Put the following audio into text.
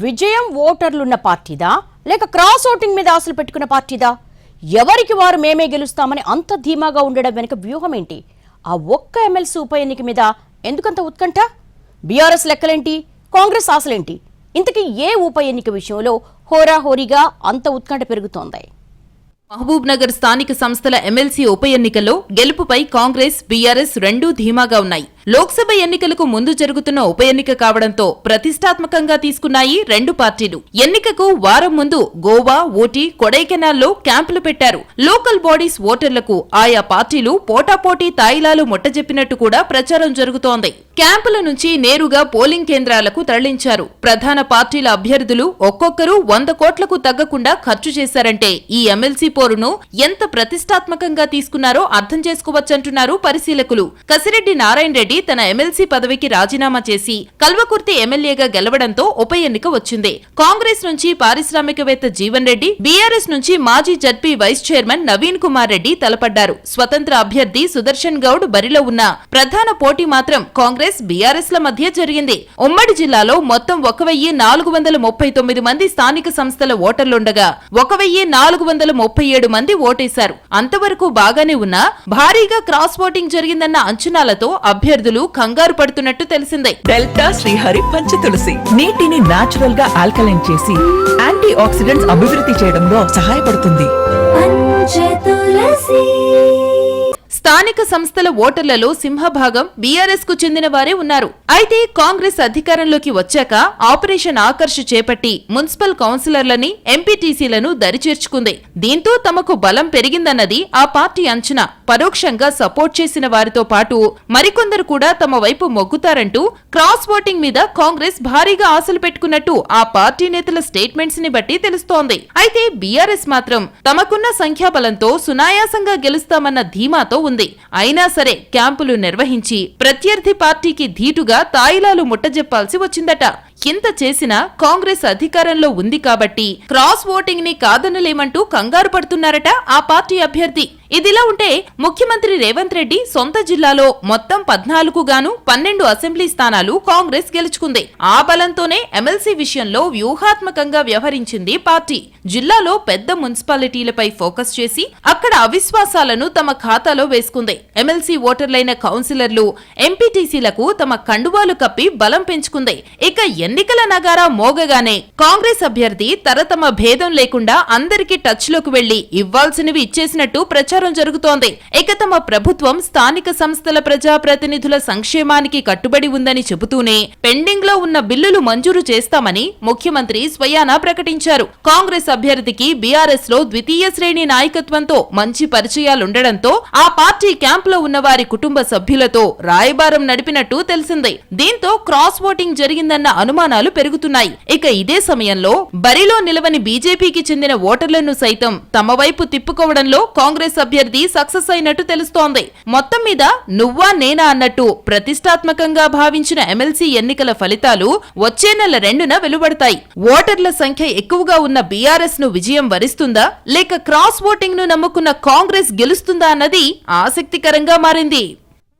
విజయం ఓటర్లున్న పార్టీదా? లేక cross voting మీద ఆశలు పెట్టుకున్న పార్టీదా? ఎవరికి వారు మేమే గెలుస్తామని అంత ధీమాగా ఉండడం వెనుక వ్యూహం ఏంటి ఆ ఒక్క ఎమ్మెల్సీ ఉప ఎన్నిక మీద ఎందుకంత ఉత్కంఠ? బీఆర్ఎస్ లెక్కలేంటి? కాంగ్రెస్ ఆశలేంటి? ఇంతకీ ఏ ఉప ఎన్నిక విషయంలో హోరాహోరీగా అంత ఉత్కంఠ పెరుగుతోంది? మహబూబ్ నగర్ స్థానిక సంస్థల ఎమ్మెల్సీ ఉప ఎన్నికల్లో గెలుపుపై కాంగ్రెస్ బీఆర్ఎస్ రెండూ ధీమాగా ఉన్నాయి. లోక్సభ ఎన్నికలకు ముందు జరుగుతున్న ఉప ఎన్నిక కావడంతో ప్రతిష్టాత్మకంగా తీసుకున్నాయి రెండు పార్టీలు. ఎన్నికకు వారం ముందు గోవా ఊటీ కొడైకెనాల్లో క్యాంపులు పెట్టారు. లోకల్ బాడీస్ ఓటర్లకు ఆయా పార్టీలు పోటాపోటీ తాయిలాలు ముట్టజెప్పినట్టు కూడా ప్రచారం జరుగుతోంది. క్యాంపుల నుంచి నేరుగా పోలింగ్ కేంద్రాలకు తరలించారు. ప్రధాన పార్టీల అభ్యర్థులు ఒక్కొక్కరు వంద కోట్లకు తగ్గకుండా ఖర్చు చేశారంటే ఈ ఎమ్మెల్సీ పోరును ఎంత ప్రతిష్టాత్మకంగా తీసుకున్నారో అర్థం చేసుకోవచ్చంటున్నారు పరిశీలకులు. కసిరెడ్డి నారాయణ రెడ్డి తన ఎమ్మెల్సీ పదవికి రాజీనామా చేసి కల్వకుర్తి ఎమ్మెల్యేగా గెలవడంతో ఉప ఎన్నిక వచ్చింది. కాంగ్రెస్ నుంచి పారిశ్రామికవేత్త జీవన్ రెడ్డి బీఆర్ఎస్ నుంచి మాజీ ZP vice chairman Naveen Kumar Reddy తలపడ్డారు. స్వతంత్ర అభ్యర్థి సుదర్శన్ గౌడ్ బరిలో ఉన్న ప్రధాన పోటీ మాత్రం కాంగ్రెస్ బీఆర్ఎస్ ల మధ్య జరిగింది. ఉమ్మడి జిల్లాలో మొత్తం ఒక వెయ్యి నాలుగు వందల ముప్పై తొమ్మిది మంది స్థానిక సంస్థల ఓటర్లుండగా ఒక వెయ్యి నాలుగు వందల ముప్పై ఏడు మంది ఓటేశారు. అంతవరకు బాగానే ఉన్నా భారీగా క్రాస్ ఓటింగ్ జరిగిందన్న అంచనాలతో అభ్యర్థులు కంగారు పడుతున్నట్టు తెలిసిందే. డెల్టా శ్రీహరి పంచ తులసి. నీటిని నాచురల్గా ఆల్కలైన్ చేసి యాంటీ ఆక్సిడెంట్స్ అభివృద్ధి చేయడంలో సహాయపడుతుంది. స్థానిక సంస్థల ఓటర్లలో సింహభాగం బీఆర్ఎస్కు చెందిన వారే ఉన్నారు. అయితే కాంగ్రెస్ అధికారంలోకి వచ్చాక ఆపరేషన్ ఆకర్ష్ చేపట్టి మున్సిపల్ కౌన్సిలర్లని ఎంపీటీసీలను దరిచేర్చుకుంది. దీంతో తమకు బలం పెరిగిందన్నది ఆ పార్టీ అంచనా. పరోక్షంగా సపోర్ట్ చేసిన వారితో పాటు మరికొందరు కూడా తమ వైపు మొగ్గుతారంటూ క్రాస్ ఓటింగ్ మీద కాంగ్రెస్ భారీగా ఆశలు పెట్టుకున్నట్టు ఆ పార్టీ నేతల స్టేట్మెంట్స్ని బట్టి తెలుస్తోంది. అయితే బీఆర్ఎస్ మాత్రం తమకున్న సంఖ్యాబలంతో సునాయాసంగా గెలుస్తామన్న ధీమాతో ఉంది. అయినా సరే క్యాంపులు నిర్వహించి ప్రత్యర్థి పార్టీకి ధీటుగా తాయిలాలు ముట్టజెప్పాల్సి వచ్చిందట. ఇంత చేసినా కాంగ్రెస్ అధికారంలో ఉంది కాబట్టి క్రాస్ ఓటింగ్ని కాదనలేమంటూ కంగారు పడుతున్నారట ఆ పార్టీ అభ్యర్థి. ఇదిలా ఉంటే ముఖ్యమంత్రి రేవంత్ రెడ్డి సొంత జిల్లాలో మొత్తం పద్నాలుగు గాను పన్నెండు అసెంబ్లీ స్థానాలు కాంగ్రెస్ గెలుచుకుంది. ఆ బలంతోనే ఎమ్మెల్సీ విషయంలో వ్యూహాత్మకంగా వ్యవహరించింది పార్టీ. జిల్లాలో పెద్ద మున్సిపాలిటీలపై ఫోకస్ చేసి అక్కడ అవిశ్వాసాలను తమ ఖాతాలో వేసుకుంది. ఎమ్మెల్సీ ఓటర్లైన కౌన్సిలర్లు ఎంపీటీసీలకు తమ కండువాలు కప్పి బలం పెంచుకుంది. ఇక ఎన్నికల నగారా మోగగానే కాంగ్రెస్ అభ్యర్థి తరతమ భేదం లేకుండా అందరికీ టచ్లోకి వెళ్ళి ఇవ్వాల్సినవి ఇచ్చేసినట్టు ప్రచారం ప్రచారం జరుగుతోంది. ఇక తమ ప్రభుత్వం స్థానిక సంస్థల ప్రజాప్రతినిధుల సంక్షేమానికి కట్టుబడి ఉందని చెబుతూనే పెండింగ్లో ఉన్న బిల్లులు మంజూరు చేస్తామని ముఖ్యమంత్రి స్వయానా ప్రకటించారు. కాంగ్రెస్ అభ్యర్థికి బీఆర్ఎస్లో ద్వితీయ శ్రేణి నాయకత్వంతో మంచి పరిచయాలుండడంతో ఆ పార్టీ క్యాంప్లో ఉన్న వారి కుటుంబ సభ్యులతో రాయబారం నడిపినట్టు తెలిసిందే. దీంతో క్రాస్ ఓటింగ్ జరిగిందన్న అనుమానాలు పెరుగుతున్నాయి. ఇక ఇదే సమయంలో బరిలో నిలవని బీజేపీకి చెందిన ఓటర్లను సైతం తమ వైపు తిప్పుకోవడంలో కాంగ్రెస్ అభ్యర్థి సక్సెస్ అయినట్టు తెలుస్తోంది. మొత్తం మీద నువ్వా నేనా అన్నట్టు ప్రతిష్టాత్మకంగా భావించిన ఎమ్మెల్సీ ఎన్నికల ఫలితాలు వచ్చే నెల రెండున వెలువడతాయి. ఓటర్ల సంఖ్య ఎక్కువగా ఉన్న బీఆర్ఎస్ను విజయం వరిస్తుందా? లేక క్రాస్ ఓటింగ్ను నమ్ముకున్న కాంగ్రెస్ గెలుస్తుందా అన్నది ఆసక్తికరంగా మారింది.